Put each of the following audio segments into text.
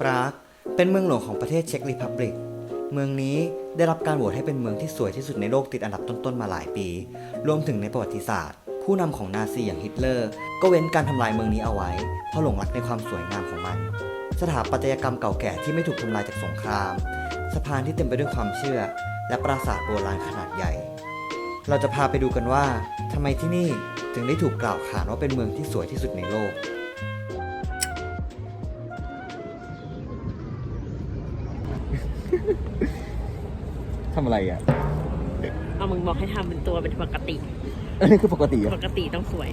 ปรากเป็นเมืองหลวงของประเทศเช็กรีพับลิก เมืองนี้ได้รับการโหวตให้เป็นเมืองที่สวยที่สุดในโลกติดอันดับต้นๆมาหลายปี รวมถึงในประวัติศาสตร์ ผู้นำของนาซีอย่างฮิตเลอร์ ก็เว้นการทำลายเมืองนี้เอาไว้ เพราะหลงรักในความสวยงามของมัน สถาปัตยกรรมเก่าแก่ที่ไม่ถูกทำลายจากสงคราม สะพานที่เต็มไปด้วยความเชื่อ และปราสาทโบราณขนาดใหญ่ เราจะพาไปดูกันว่าทำไมที่นี่ถึงได้ถูกกล่าวขานว่าเป็นเมืองที่สวยที่สุดในโลก ทำอะไรอะ เอามึงบอกให้ทำเป็นตัวเป็นปกติ อันนี้คือปกติเหรปอะกติต้องสวย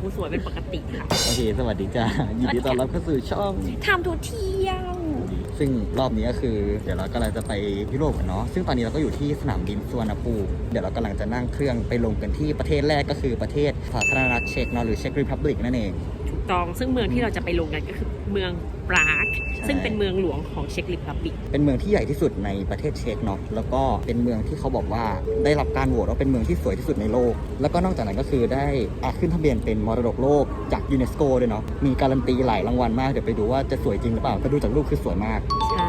กูสวยเป็นปกติค่ะ โอเค สวัสดีจ้ายินดีต้อนรับเข้าสู่ช่อง ทำทุกเที่ยว ซึ่งรอบนี้ก็คือ เดี๋ยวเรากำลังจะไปยุโรปกันเนาะซึ่งตอนนี้เราก็อยู่ที่สนามบินสุวรรณภูมิเดี๋ยวเรากำลังจะนั่งเครื่องไปลงกันที่ประเทศแรกก็คือประเทศสาธารณรัฐเช็กเนาะหรือเช็กรีพับลิกนั่นเองถูก ต้อง ซึ่งเมืองที่เราจะไปลงกันก็คือเมืองปรากใช่ซึ่งเป็นเมืองหลวงของเช็กริพับลิก เป็นเมืองที่ใหญ่ที่สุดในประเทศเช็กเนาะแล้วก็เป็นเมืองที่เขาบอกว่าได้รับการโหวตว่าเป็นเมืองที่สวยที่สุดในโลก แล้วก็นอกจากนั้นก็คือได้อะขึ้นทะเบียนเป็นมรดกโลกจากยูเนสโกด้วยเนาะมีการันตีหลายรางวัลมากเดี๋ยวไปดูว่าจะสวยจริงหรือเปล่าแต่ดูจากรูปคือสวยมากใช่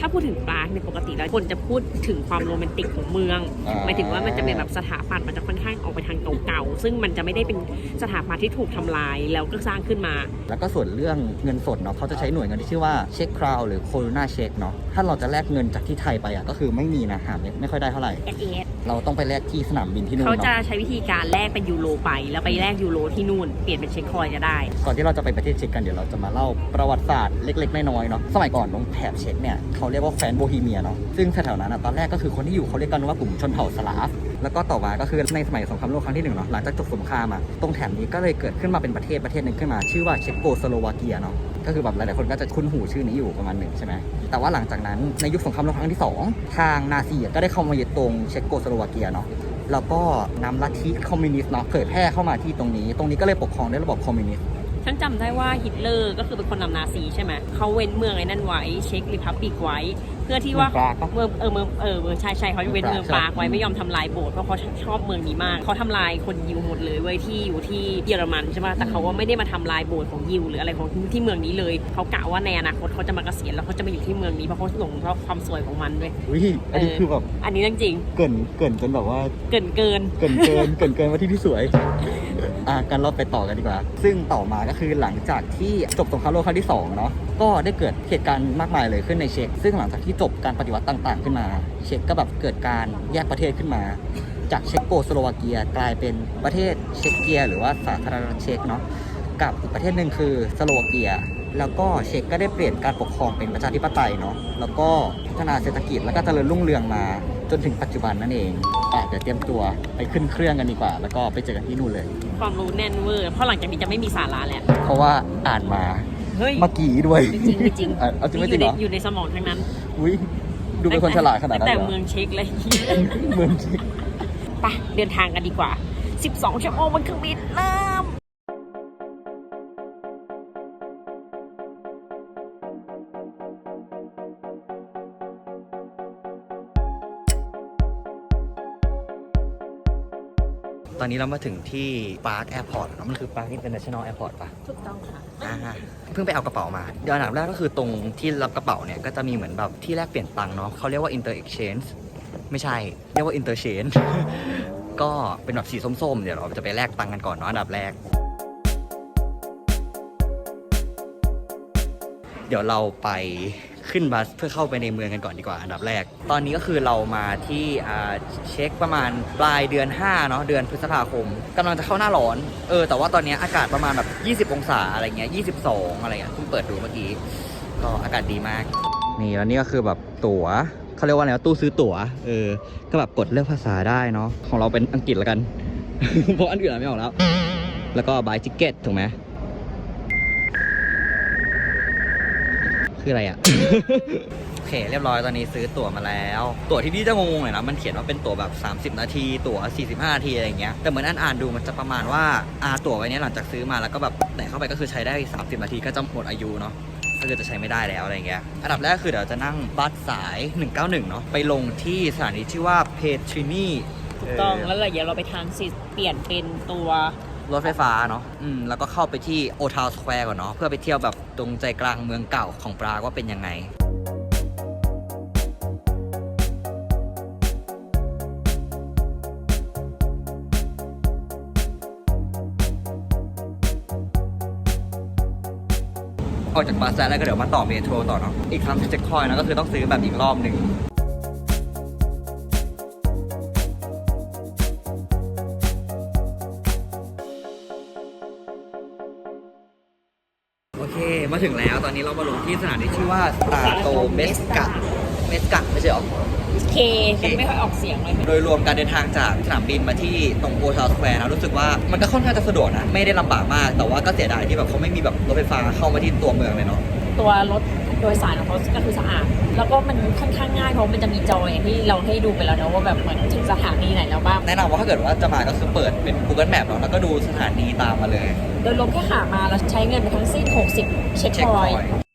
ถ้าพูดถึงปรากในยปกติแล้วคนจะพูดถึงความโรแมนติกของเมืองอ่า หมายถึงว่ามันจะเป็นแบบสถาปัตย์มันจะค่อนข้างออกไปทางเก่าๆซึ่งมันจะไม่ได้เป็นสถาปัตย์ที่ถูกทำลายแล้วก็สร้างขึ้นมา แล้วก็ส่วนเรื่องเงินสดเนาะเขาจะใช้หน่วยเงินที่ชื่อว่าเช็คคราวหรือโคโรนาเช็คเนาะถ้าเราจะแลกเงินจากที่ไทยไปอะก็คือไม่มีนะหาไม่ไม่ค่อยได้เท่าไหร่ เอสเอส เราต้องไปแลกที่สนามบินที่นู่นเขาจะเนาะใช้วิธีการแลกเป็นยูโรไป แล้วไปแลกยูโรที่นู่น เปลี่ยนเป็นเช็คคอยจะได้ ก่อนที่เราจะไปประเทศเช็กกันเดี๋ยวเราจะมาเล่าประวัติศาสตร์เล็กๆน้อยๆเนาะสมัยก่อนตรงแถบเช็กเนี่ยเขาเรียกว่าแคว้นโบฮีเมียเนาะซึ่งแถวๆนั้นอะตอนแรกก็คือคนที่อยู่เขาเรียกกันว่ากลุ่มชนเผ่าสลาฟแล้วก็ต่อมาก็คือในสมัยสงครามโลกครั้งที่หนึ่งเนาะหลังจากจบสงครามอะตรงแถบนี้ก็เลยเกิดขึ้นมาเป็นประเทศประเทศหนึ่งขึ้นมา ชื่อว่าเช็กโกสโลวาเกียเนาะ ก็คือแบบหลายๆคนก็จะคุ้นหูชื่อนี้อยู่ประมาณหนึ่งใช่ไหมแต่ว่าหลังจากนั้นในยุคสงครามโลกครั้งที่สองทางนาซีก็ได้เข้ามายึดตรงเช็กโกสโลวาเกียเนาะแล้วก็นำลัทธิคอมมิวนิสต์เนาะเผยแพร่เข้ามาที่ตรงนี้ ตรงนี้ก็เลยปกครองด้วยระบบคอมมิวนิสต์ฉันจำได้ว่าฮิตเลอร์ก็คือเป็นคนนำนาซีใช่ไหมเขาเว้นเมืองไอ้นั่นไว้เช็คริพับบิกไว้เพื่อที่ว่าเมืองปรากปะเมืองเออเมืองเออเมืองใช่ใช่เขาเว้นเมืองปรากไว้ไม่ยอมทำลายโบสถ์เพราะเขาชอบเมืองนี้มากเขาทำลายคนยิวหมดเลยเว้ยที่อยู่ที่เยอรมันใช่ป่ะแต่เขาว่าไม่ได้มาทำลายโบสถ์ของยิวหรืออะไรของที่เมืองนี้เลยเขากะว่าในอนาคตเขาจะมาเกษียณแล้วเขาจะมาอยู่ที่เมืองนี้เพราะเขาหลงเพราะความสวยของมันด้วย อุ้ยอันนี้เออ คือแบบอันนี้เรื่องจริงเกรินเกรินจนแบบว่าเกินเกิน เกรินเกินเกรินเกินว่าที่ที่สวย อะกันเราไปต่อกันดีกว่า ซึ่งต่อมาก็คือหลังจากที่จบสงครามโลกครั้งที่สองเนาะก็ได้เกิดเหตุการณ์มากมายเลยขึ้นในเช็กซึ่งหลังจากที่จบการปฏิวัติต่างๆ ขึ้นมา เช็กก็แบบเกิดการแยกประเทศขึ้นมา จากเช็กโกสโลวาเกียกลายเป็นประเทศเช็กเกียหรือว่าสาธารณรัฐเช็กเนาะกับอีกประเทศหนึ่งคือสโลวาเกีย แล้วก็เช็กก็ได้เปลี่ยนการปกครองเป็นประชาธิปไตยเนาะแล้วก็พัฒนาเศรษฐกิจแล้วก็เจริญรุ่งเรืองมาจนถึงปัจจุบันนั่นเองอะเดี๋ยวเตรียมตัวไปขึ้นเครื่องกันดีกว่า แล้วก็ไปเจอกันที่นู่นเลย ความรู้แน่นเวอร์เพราะหลังจากนี้จะไม่มีสาระแล้วเพราะว่าอ่านมาเฮ้ยเมื่อกี้ด้วยไม่จริงไม่จริงอะเอาจริงไม่จริงเหรออยู่ในสมองทั้งนั้นอุ้ยดูเป็นคนฉลาดขนาดนั้นแต่เหรอเมืองเช็คเลยเมืองจริง ไปเดินทางกันดีกว่า 12 ชั่วโมงบนเครื่องบินเริ่ม อนนี้เรามาถึงที่ปาร์คแอร์พอร์ตมันคือปาร์คอินเตอร์เนชั่นแนลแอร์พอร์ตปะถูกต้องค่ะอ่าเพิ่งไปเอากระเป๋ามาเดี๋ยวอันดับแรกก็คือตรงที่รับกระเป๋าเนี่ยก็จะมีเหมือนแบบที่แลกเปลี่ยนตังค์เนาะเขาเรียกว่า inter exchange ไม่ใช่ เรียกว่า interchange ก็เป็นแบบสีส้มๆ เดี๋ยวเราจะไปแลกตังค์กันก่อนเนาะอันดับแรก เดี๋ยวเราไป ขึ้นบัสเพื่อเข้าไปในเมืองกันก่อนดีกว่าอันดับแรก ตอนนี้ก็คือเรามาที่เช็คประมาณปลายเดือน5เนาะเดือนพฤษภาคมกำลังจะเข้าหน้าร้อนเออแต่ว่าตอนนี้อากาศประมาณแบบ 20 องศาอะไรเงี้ย22 อะไรเงี้ยเพิ่งเปิดดูเมื่อกี้ก็อากาศดีมาก นี่แล้วนี่ก็คือแบบตั๋วเขาเรียกว่าอะไรตู้ซื้อตั๋วเออก็แบบกดเลือกภาษาได้เนาะของเราเป็นอังกฤษแล้วกัน เพราะอันอื่นอ่าไม่ออกแล้ว แล้วก็ buy ticket ถูกไหม คืออะไรอะโอเค เรียบร้อยตอนนี้ซื้อตั๋วมาแล้ว ตั๋วที่นี่จะงงๆหน่อยนะ มันเขียนว่าเป็นตั๋วแบบ 30 นาที ตั๋ว 45 นาทีอะไรอย่างเงี้ย แต่เหมือนอ่านอ่านๆดูมันจะประมาณว่าอ่าตั๋วไว้เนี้ยหลังจากซื้อมาแล้วก็แบบแตะเข้าไปก็คือใช้ได้ 30 นาทีก็จะหมดอายุเนาะก็คือจะใช้ไม่ได้แล้วอะไรอย่างเงี้ย อันดับแรกคือเดี๋ยวจะนั่งบัสสาย 191 เนาะไปลงที่สถานีชื่อว่าเพทรินีถูกต้องแล้วเดี๋ยวเราไปทรานสิตเปลี่ยนเป็นตัว รถไฟฟ้าเนาะอืมแล้วก็เข้าไปที่โอทาวสแควร์ก่อนเนาะเพื่อไปเที่ยวแบบตรงใจกลางเมืองเก่าของปรากว่าเป็นยังไงออกจากบัสแล้วก็เดี๋ยวมาต่อเมโทรต่อเนาะอีกครั้งที่จะคอยนะก็คือต้องซื้อแบบอีกรอบหนึ่ง มาถึงแล้ว ตอนนี้เรามาลงที่สถานที่ชื่อว่าตาโตเมสกะเมสกะไม่ใช่หรอ เคจะไม่ค่อยออกเสียงเลย โดยรวมการเดินทางจากสนามบินมาที่ตรงโอทาวสแควร์นะรู้สึกว่ามันก็ค่อนข้างจะสะดวกนะ ไม่ได้ลำบากมาก แต่ว่าก็เสียดายที่แบบเขาไม่มีแบบรถไฟฟ้าเข้ามาที่ตัวเมืองเลยเนาะ ตัวรถโดยสารของเขาก็คือสะอาด แล้วก็มันค่อนข้างง่ายเพราะมันจะมีจออย่างที่เราให้ดูไปแล้วนะว่าแบบเหมือนถึงสถานีไหนแล้วบ้าง แนะนำว่าถ้าเกิดว่าจะมาก็คือเปิดเป็น Google Map เนาะแล้วก็ดูสถานีตามมาเลย โดยรวมแค่หามาแล้วใช้เงินไปทั้งสิ้น 60 เช็คพอยยต์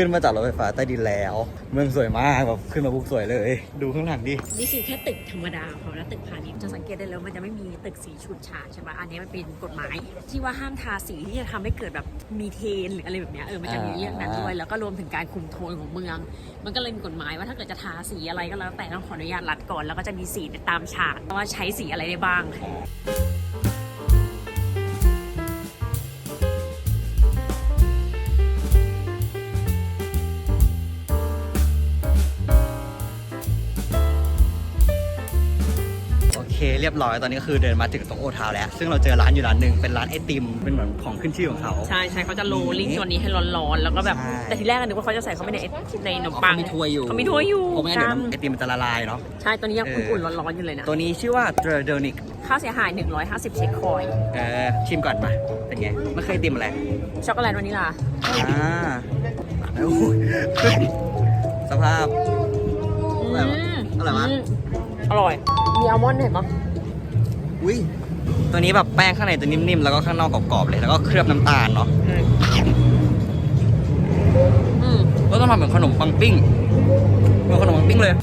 ขึ้นมาจากรถไฟฟ้าใต้ดินแล้ว เมืองสวยมากแบบขึ้นมาปุ๊บสวยเลย ดูข้างหลังดิ นี่คือแค่ตึกธรรมดาขอแล้วตึกพาณิชย์จะสังเกตได้แล้วมันจะไม่มีตึกสีฉูดฉาดใช่ปะอันนี้มันเป็นกฎหมาย ที่ว่าห้ามทาสีที่จะทำให้เกิดแบบมีเทนหรืออะไรแบบเนี้ยเออมันจะมีเรื่องนั้นด้วย แล้วก็รวมถึงการคุมโทนของเมือง มันก็เลยมีกฎหมายว่าถ้าเกิดจะทาสีอะไรก็แล้วแต่ต้องขออนุญาตรัดก่อน แล้วก็จะมีสีตามฉากว่าใช้สีอะไรได้บ้าง เคเรียบร้อยตอนนี้ก็คือเดินมาถึงตรงโอทาวแล้ว ซึ่งเราเจอร้านอยู่ร้านหนึ่งเป็นร้านไอติมเป็นเหมือนของขึ้นชื่อของเขา ใช่ใช่เขาจะโรลลิ่งตัวนี้ให้ร้อนๆ แล้วก็แบบ ใช่ แต่ทีแรกก็นึกว่าเขาจะใส่เข้าไปในในขนมปังเขามีถ้วยอยู่เขามีถ้วยอยู่เพราะไม่งั้นเดี๋ยวจำน้ำไอติมมันจะละลายเนาะ ใช่ตัวนี้ยังเอออุ่ อุ่นๆร้อนๆอยู่เลยนะตัวนี้ชื่อว่าเทรเดนิกค่าเสียหาย 150 เช็คคอยเออชิมก่อนมาเป็นไงไม่เคยไอติมอะไรช็อกโกแลตวานิลาอ่าโอ้ยเฮ้ยสภาพ อร่อยปะอร่อยปะม อร่อย มีอัลมอนด์เห็นปะอุ้ยตัวนี้แบบแป้งข้างในจะนิ่มๆ แล้วก็ข้างนอกกรอบๆ เลย แล้วก็เคลือบน้ำตาลเนาะอืมก็ต้องทำเหมือนขนมปังปิ้งเหมือนขนมปังปิ้งเลย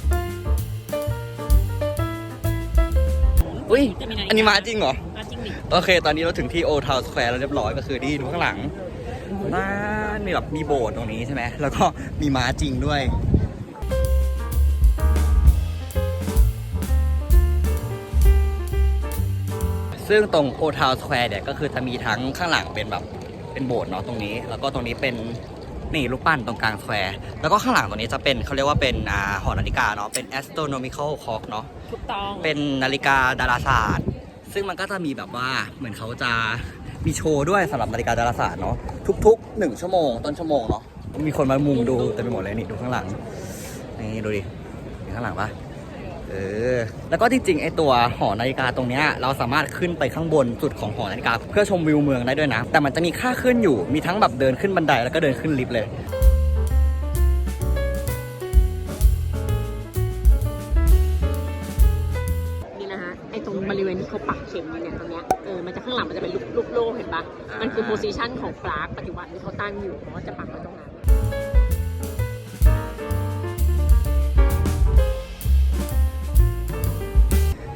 อุ้ยจะมีนาฬิกาอันนี้มาจริงเหรอ มาจริงดิโอเค ตอนนี้เราถึงที่โอทาวสแควร์แล้วเรียบร้อยก็คือที่ดูข้างหลังบ้านมีแบบมีโบสถ์ตรงนี้ใช่ไหม แล้วก็มีม้าจริงด้วย ซึ่งตรงโอทาวสแควร์เนี่ยก็คือจะมีทั้งข้างหลังเป็นแบบเป็นโบสถ์เนาะตรงนี้ แล้วก็ตรงนี้เป็นนี่รูปปั้นตรงกลางสแควร์แล้วก็ข้างหลังตรงนี้จะเป็นเขาเรียกว่าเป็นอ่าหอนาฬิกาเนาะเป็น astronomical clock เนาะถูกต้องเป็นนาฬิกาดาราศาสตร์ ซึ่งมันก็จะมีแบบว่าเหมือนเขาจะมีโชว์ด้วยสำหรับนาฬิกาดาราศาสตร์เนาะทุกๆหนึ่งชั่วโมงต้นชั่วโมงเนาะมีคนมามุงดูเต็มไปหมดเลยนี่ดูข้างหลังนี่ดูดิเห็นข้างหลังปะเออแล้วก็จริงๆ ไอตัวหอนาฬิกาตรงเนี้ยเราสามารถขึ้นไปข้างบนสุดของหอนาฬิกา เพื่อชมวิวเมืองได้ด้วยนะ แต่มันจะมีค่าขึ้นอยู่ มีทั้งแบบเดินขึ้นบันไดแล้วก็เดินขึ้นลิฟต์เลยนี่นะฮะไอตรงบริเวณที่เขาปักเข็มอยู่เนี่ยตรงเนี้ยเออมันจะข้างหลังมันจะเป็นรูปรูปโลกเห็นปะมันคือโพซิชันของปรากปัจจุบันที่เขาตั้งอยู่เพราจะปักไว้ตรงนั้น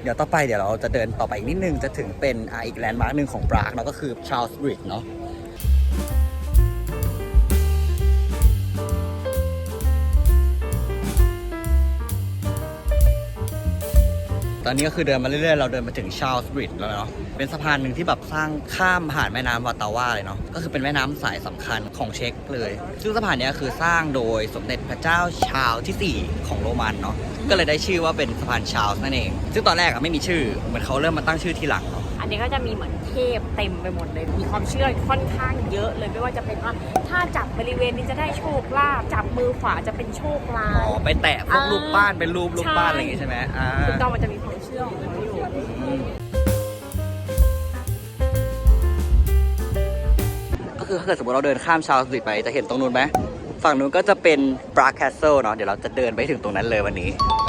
เดี๋ยวต่อไปเดี๋ยวเราจะเดินต่อไปอีกนิดนึงจะถึงเป็นออีกแลนด์มาร์กหนึ่งของปรากเนาะก็คือชาร์ลส์บริดจ์เนาะ อนนี้ก็คือเดินมาเรื่อยๆ เราเดินมาถึงชาลส์บริดจ์แล้วเนาะ เป็นสะพานหนึ่งที่แบบสร้างข้ามผ่านแม่น้ำวาตาว่าเลยเนาะ ก็คือเป็นแม่น้ำสายสำคัญของเช็กเลย ซึ่งสะพานเนี้ยคือสร้างโดยสมเด็จพระเจ้าชาร์ลส์ที่ 4 ของโรมันเนาะ ก็เลยได้ชื่อว่าเป็นสะพานชาร์ลส์นั่นเอง ซึ่งตอนแรกอะไม่มีชื่อ เหมือนเขาเริ่มมาตั้งชื่อทีหลังเนาะ อันนี้ก็จะมีเหมือนเทพเต็มไปหมดเลย มีความเชื่อค่อนข้างเยอะเลยไม่ว่าจะเป็นว่าถ้าจับบริเวณนี้จะได้โชคลาภจับมือขวาจะเป็นโชคลาอ๋อภ ไปแตะพวกรูปบ้านเป็นรูปรูปบ้านอะไรอย่างงี้ใช่ไหมอ่า ถูกต้องมันจะมีความเชื่อของเขาอยู่ ก็คือถ้าเกิดสมมติเราเดินข้ามชาร์ลส์บริดจ์ไปจะเห็นตรงนู้นไหม ฝั่งนู้นก็จะเป็นบรา c แคสเซิลเนาะ เดี๋ยวเราจะเดินไปถึงตรงนั้นเลยวันนี้ตรงจริงๆตรงส่วน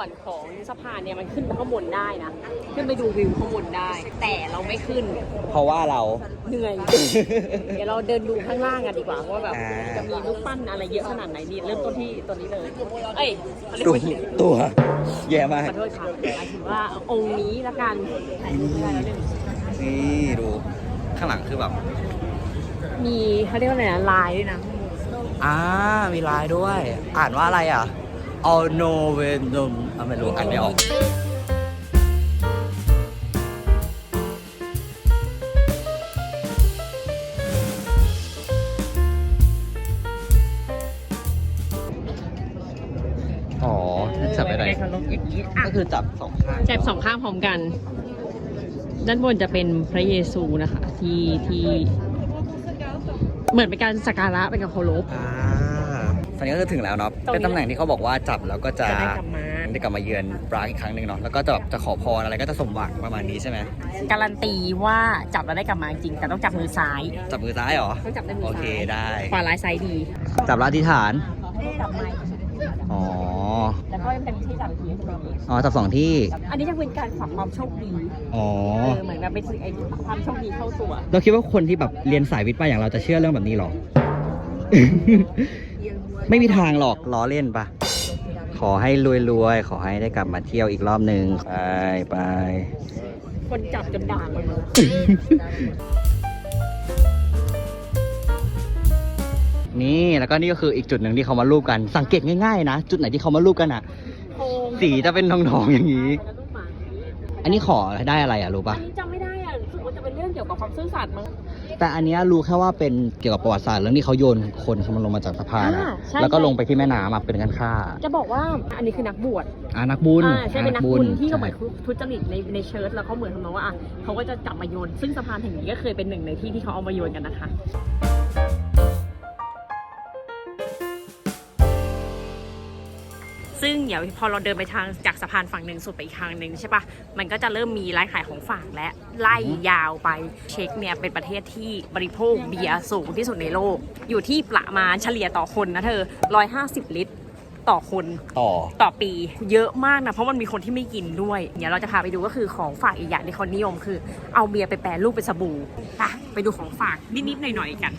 วนของสะพานเนี่ยมันขึ้นไปข้างบนได้นะ ขึ้นไปดูวิวข้างบนได้ แต่เราไม่ขึ้น เพราะว่าเรา เหนื่อย เดี๋ยวเราเดินดูข้างล่างกันดีกว่าว่าแบบอ่า จะมีรูปปั้นอะไรเยอะขนาดไหนนี่เริ่มต้นที่ตัวนี้เลย เอ้ยเขาเรียกตัวว่าหิน ตัว แย่มาก ขอโทษค่ะหมายถึงว่าองค์นี้ละกันถ่ายรูปได้แล้วหนึ่งนี่ดู ข้างหลังคือแบบ มีเขาเรียกว่าอะไรนะลายด้วยนะ อ่า มีลายด้วย อ่านว่าอะไรอะ all no v e n u m อะไม่รู้อ่านไม่ออกอ๋อจับไปไหนเขาลงอย่างนี้อะก็คือจับสองข้างจับสองข้างพร้อมกัน ด้านบนจะเป็นพระเยซูนะคะ ที่ที่ เหมือนเป็นการสักการะเป็นการเคารพอ่าตอนนี้ก็คือถึงแล้วเนาะตรงนี้เป็นตำแหน่งที่เขาบอกว่าจับแล้วก็จะจะได้กลับมา ได้กลับมาเยือนปรากอีกครั้งหนึ่งเนาะแล้วก็จะแบบจะขอพรอะไรก็จะสมหวังประมาณนี้ใช่ไหมการันตีว่าจับแล้วได้กลับมาจริง แต่ต้องจับมือซ้าย จับมือซ้ายเหรอต้องจับได้มือโอซ้ายเคได้ขวาร้ายซ้ายดีจับแล้วอธิษฐานจับไม้อ๋อแล้วก็ยังเป็นที่จับทีให้ตรงนี้อ๋อจับสองที่ อันนี้จะเป็นการฝากความโชคดีอ๋อเออเหมือนแบบเป็นสิ่งไอ้ความโชคดีเข้าตัวเราคิดว่าคนที่แบบเรียนสายวิทย์มาอย่างเราจะเชื่อเรื่องแบบนี้หรอ ไม่มีทางหรอกล้อเล่นปะ ขอให้รวยๆ ขอให้ได้กลับมาเที่ยวอีกรอบหนึ่งไปไปคนจับจนด่างไปหมดนี่แล้วก็นี่ก็คืออีกจุดหนึ่งที่เขามารูปกันสังเกตง่ายๆนะ จุดไหนที่เขามารูปกันอะโคงสีจะเป็นทองๆอย่างนี้แล้วลูกหมาอันนี้ขอได้อะไรอะรู้อัปะนนี้จำไม่ได้อะรู้สึกว่าจะเป็นเรื่องเกี่ยวกับความซื่อสัตย์มั้ง แต่อันเนี้ยรู้แค่ว่าเป็นเกี่ยวกับประวัติศาสตร์เรื่องที่เขาโยนคนเขามาลงมาจากสะพานอะอ่าใช่ แล้วก็ลงไปที่แม่น้ำอะเป็นการฆ่าจะบอกว่าอันนี้คือนักบวชอ่านักบุญอ่าใช่เป็นนักบุญที่ก็เหมือนใช่ทุจริตในในเชิร์ตแล้วเขาเหมือนทำนองว่าอะเขาก็จะจับมาโยน ซึ่งสะพานแห่งนี้ก็เคยเป็นหนึ่งในที่ที่เขาเอามาโยนกันนะคะ ซึ่งเดี๋ยวพอเราเดินไปทางจากสะพานฝั่งหนึ่งสุดไปอีกทางหนึ่งใช่ปะมันก็จะเริ่มมีร้านขายของฝากและไล่ยาวไปเช็กเนี่ยเป็นประเทศที่บริโภคเบียร์สูงที่สุดในโลก อยู่ที่ประมาณเฉลี่ยต่อคนนะเธอ 150 ลิตรต่อคนต่อต่อปีเยอะมากนะ เพราะมันมีคนที่ไม่กินด้วยเดี๋ยวเราจะพาไปดูก็คือของฝากอีกอย่างที่เขานิยมคือ เอาเบียร์ไปแปรรูปเป็นสบู่ไปไปดูของฝากนิดๆหน่อยๆกัน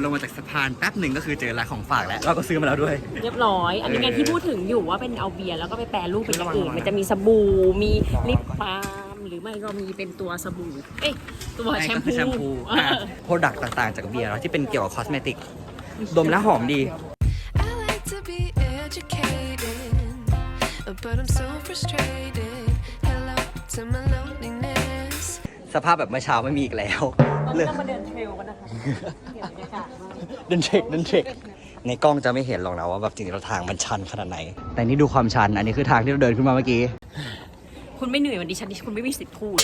นลงมาจากสะพานแป๊บหนึ่งก็คือเจอร้านของฝากแล้ว เราก็ซื้อมาแล้วด้วย เรียบร้อย อันนี้ไงเออที่พูดถึงอยู่ว่าเป็นเอาเบียร์แล้วก็ไปแปรรูปเป็นอย่างอื่นระวังๆมันจะมีสบู่ มีลิปบาล์มหรือไม่ก็มีเป็นตัวสบู่ เอ้ยตัวแชมก็คือพูแชมพูเออโปรดักต์ต่างๆจากเบียร์เนอะที่เป็นเกี่ยวกับคอสเมติก ดมแล้วหอมดี I like to be educated, but I'm so frustrated. Hello to my loneliness. สภาพแบบเมื่อเช้าไม่มีอีกแล้วตอนเลนี้ยเรามาเดินเทรลกันนะคะเห็นบรรยากาศมากเดินเช็คเดินเช็คในกล้องจะไม่เห็นหรอกนะว่าแบบจริงๆแล้วทางมันชันขนาดไหน แต่นี่ดูความชัน อันนี้คือทางที่เราเดินขึ้นมาเมื่อกี้ คุณไม่เหนื่อยวันดิฉันดิคุณไม่มีสิทธิ์พูด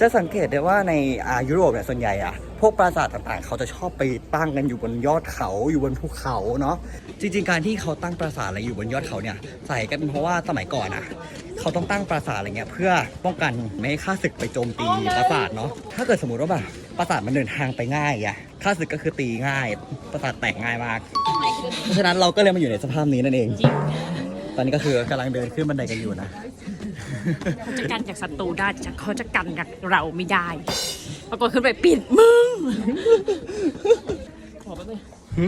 จะสังเกตได้ว่าในอายุโรปเนี่ยส่วนใหญ่อะพวกปราสาทต่างๆ เขาจะชอบไปตั้งกันอยู่บนยอดเขาอยู่บนภูเขาเนาะ จริง ๆ การที่เขาตั้งปราสาทอะไรอยู่บนยอดเขาเนี่ยใส่กันเป็นเพราะว่าสมัยก่อนอะเขาต้องตั้งปราสาทอะไรเงี้ยเพื่อป้องกันไม่ให้ข้าศึกไปโจมตีปราสาทเนาะถ้าเกิดสมมติว่าแบบปราสาทมันเดินทางไปง่ายอะข้าศึกก็คือตีง่าย ปราสาทแตกง่ายมาก เพราะฉะนั้นเราก็เลยมาอยู่ในสภาพนี้นั่นเองจริงตอนนี้ก็คือกำลังเดินขึ้นบันไดกันอยู่นะเขาจะกันจากศัตรูได้แต่เขาจะกันจากเราไม่ได้ปรากฏขึ้นไปปิดมึงขอแป๊บนึงหึ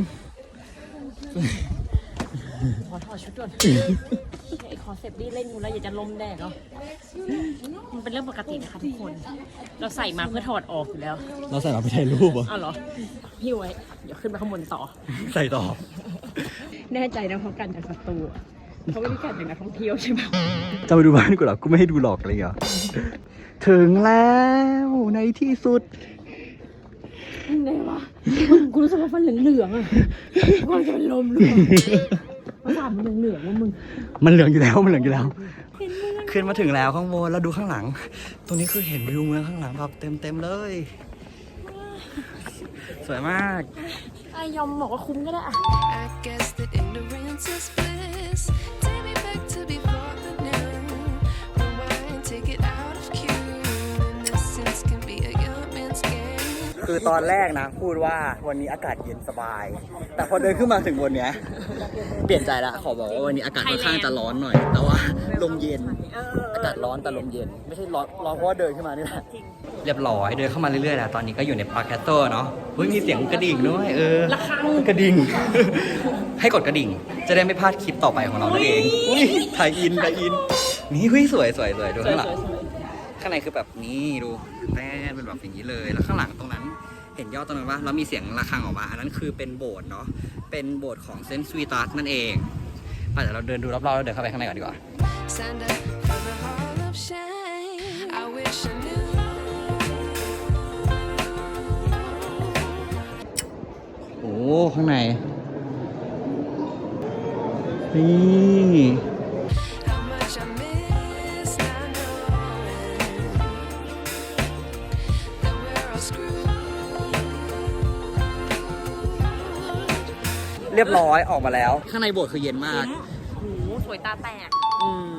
ขอถอดชุดก่อนไอ้คอเซปต์นี่เล่นอยู่แล้วอยากจะลมแดดเนาะมันเป็นเรื่องปกตินะคะทุกคน เราใส่มาเพื่อถอดออกอยู่แล้วเราใส่มาไปถ่ายรูปอะอ้าวเหรอหิ้วไว้เดี๋ยวขึ้นไปข้างบนต่อ ใส่ต่อ แน่ใจนะเขากันจากศัตรูอะเขาไม่ได้กันจากนักท่องเที่ยวใช่ไหมจะไปดูบ้านกูเหรอ กูไม่ให้ดูหรอกอะไรเหรอถึงแล้วในที่สุด ไงวะมึงกูรู้สึกว่ามันเหลืองๆอะกูจะเป็นลมเลยมันสามมันเหลืองๆว่ามึงมันเหลืองอยู่แล้วมันเหลืองอยู่แล้วขึ้นมาถึงแล้วข้างบนแล้วดูข้างหลัง ตรงนี้คือเห็นวิวเมืองข้างหลังแบบเต็มเต็มๆเลย สวยมากไอยอมบอกว่าคุ้มก็ได้อะ I guess that ignorance is bliss. Take me back to before the noon. Rewind, take it out คือตอนแรกนะพูดว่าวันนี้อากาศเย็นสบาย แต่พอเดินขึ้นมาถึงบนเนี้ย เปลี่ยนใจละขอบอกว่าวันนี้อากาศค่อนข้างจะร้อนหน่อย แต่ว่าลมเย็น อากาศร้อนแต่ลมเย็น ไม่ใช่ร้อนร้อนเพราะว่าเดินขึ้นมานี่แหละเรียบร้อยเดินเข้ามาเรื่อยๆแล้วตอนนี้ก็อยู่ในปาร์คแคสเซิลเนาะเฮ้ยมีเสียงกระดิ่งด้วยเออระฆังกระดิ่ง ให้กดกระดิ่ง จะได้ไม่พลาดคลิปต่อไปของเรานั่นเองอุ้ยถ่ายอินถ่ายอิน นี่เฮ้ยสวยสวยสวยดูข้างหลัง ข้างในคือแบบนี้ดูแป้นเป็นแบบอย่างนี้เลย แล้วข้างหลังตรงนั้นเห็นยอดตรงนั้นว่าแล้วมีเสียงระฆังออกมา อันนั้นคือเป็นโบสถ์เนาะเป็นโบสถ์ของเซนต์สวีตัสนั่นเองไปเดี๋ยวเราเดินดูรอบๆแล้วเดินเข้าไปข้างในก่อนดีกว่า Stand up for the hall of shame. I wish I knew. โอ้ข้างในนี่ รียบร้อยออกมาแล้ว ข้างในโบสถ์คือเย็นมาก โอ้โหสวยตาแตก อืม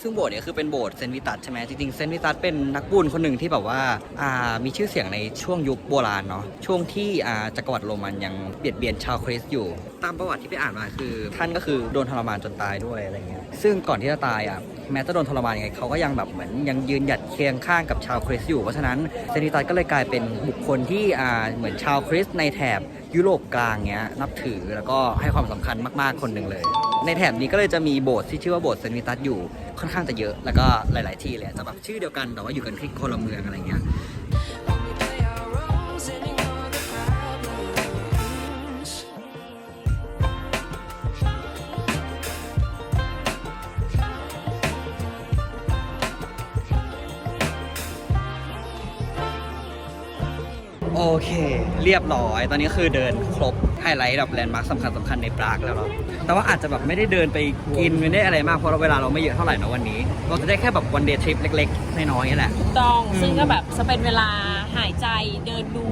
ซึ่งโบสถ์เนี่ยคือเป็นโบสถ์เซนต์วิตัสใช่ไหมจริงๆเซนต์วิตัสเป็นนักบุญคนหนึ่งที่แบบว่าอ่ามีชื่อเสียงในช่วงยุคโบราณเนาะช่วงที่อ่าจักรวรรดิโรมันยังเบียดเบียนชาวคริสต์อยู่ ตามประวัติที่ไปอ่านมาคือ ท่านก็คือโดนทรมานจนตายด้วยอะไรเงี้ยซึ่งก่อนที่จะตายอะ แม้จะโดนทรมานยังไงเขาก็ยังแบบเหมือนยังยืนหยัดเคียงข้างกับชาวคริสต์อยู่ เพราะฉะนั้นเซนิตัสก็เลยกลายเป็นบุคคลที่อ่าเหมือนชาวคริสต์ในแถบยุโรปกลางเนี้ยนับถือแล้วก็ให้ความสำคัญมากๆคนหนึ่งเลย ในแถบนี้ก็เลยจะมีโบสถ์ที่ชื่อว่าโบสถ์เซนิตัสอยู่ค่อนข้างจะเยอะ แล้วก็หลาย ๆ ที่เลยจะแบบชื่อเดียวกันแต่ว่าอยู่กันที่คนละเมืองอะไรเงี้ย เค เรียบร้อย ตอนนี้คือเดินครบไฮไลท์แบบแลนด์มาร์คสำคัญสำคัญในปรากแล้วเนาะแต่ว่าอาจจะแบบไม่ได้เดินไปกินไม่ได้อะไรมากเพราะเราเวลาเราไม่เยอะเท่าไหร่นะวันนี้ เราจะได้แค่แบบวันเดย์ทริปเล็กๆ น้อยๆนี่แหละต้องอืมซึ่งก็แบบจะเป็นเวลาหายใจเดินดู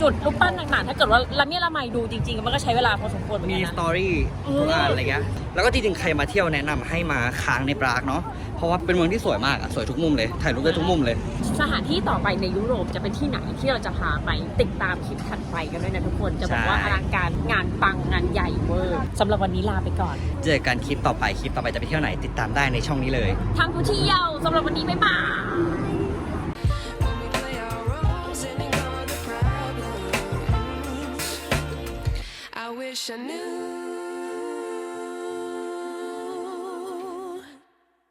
จุดรูปปั้นต่างๆ ถ้าเกิดว่าละเมียดละไมดูจริง ๆ มันก็ใช้เวลาพอสมควรเหมือนมีกันสนะตอรี่เออทุกอันอะไรเงี้ย แล้วก็จริงๆ ใครมาเที่ยวแนะนำให้มาค้างในปรากเนาะ เพราะว่าเป็นเมืองที่สวยมากอะสวยทุกมุมเลย ถ่ายรูปได้ทุกมุมเลย สถานที่ต่อไปในยุโรปจะเป็นที่ไหนที่เราจะพาไปติดตามคลิปถัดไปกันด้วยนะทุกคนจะบอกว่าใช่ อลังการงานปังงานใหญ่เวอร์สำหรับวันนี้ลาไปก่อน เจอกันคลิปต่อไป คลิปต่อไปจะไปเที่ยวไหนติดตามได้ในช่องนี้เลย ทางผู้เที่ยวสำหรับวันนี้บ๊ายบาย wish I knew.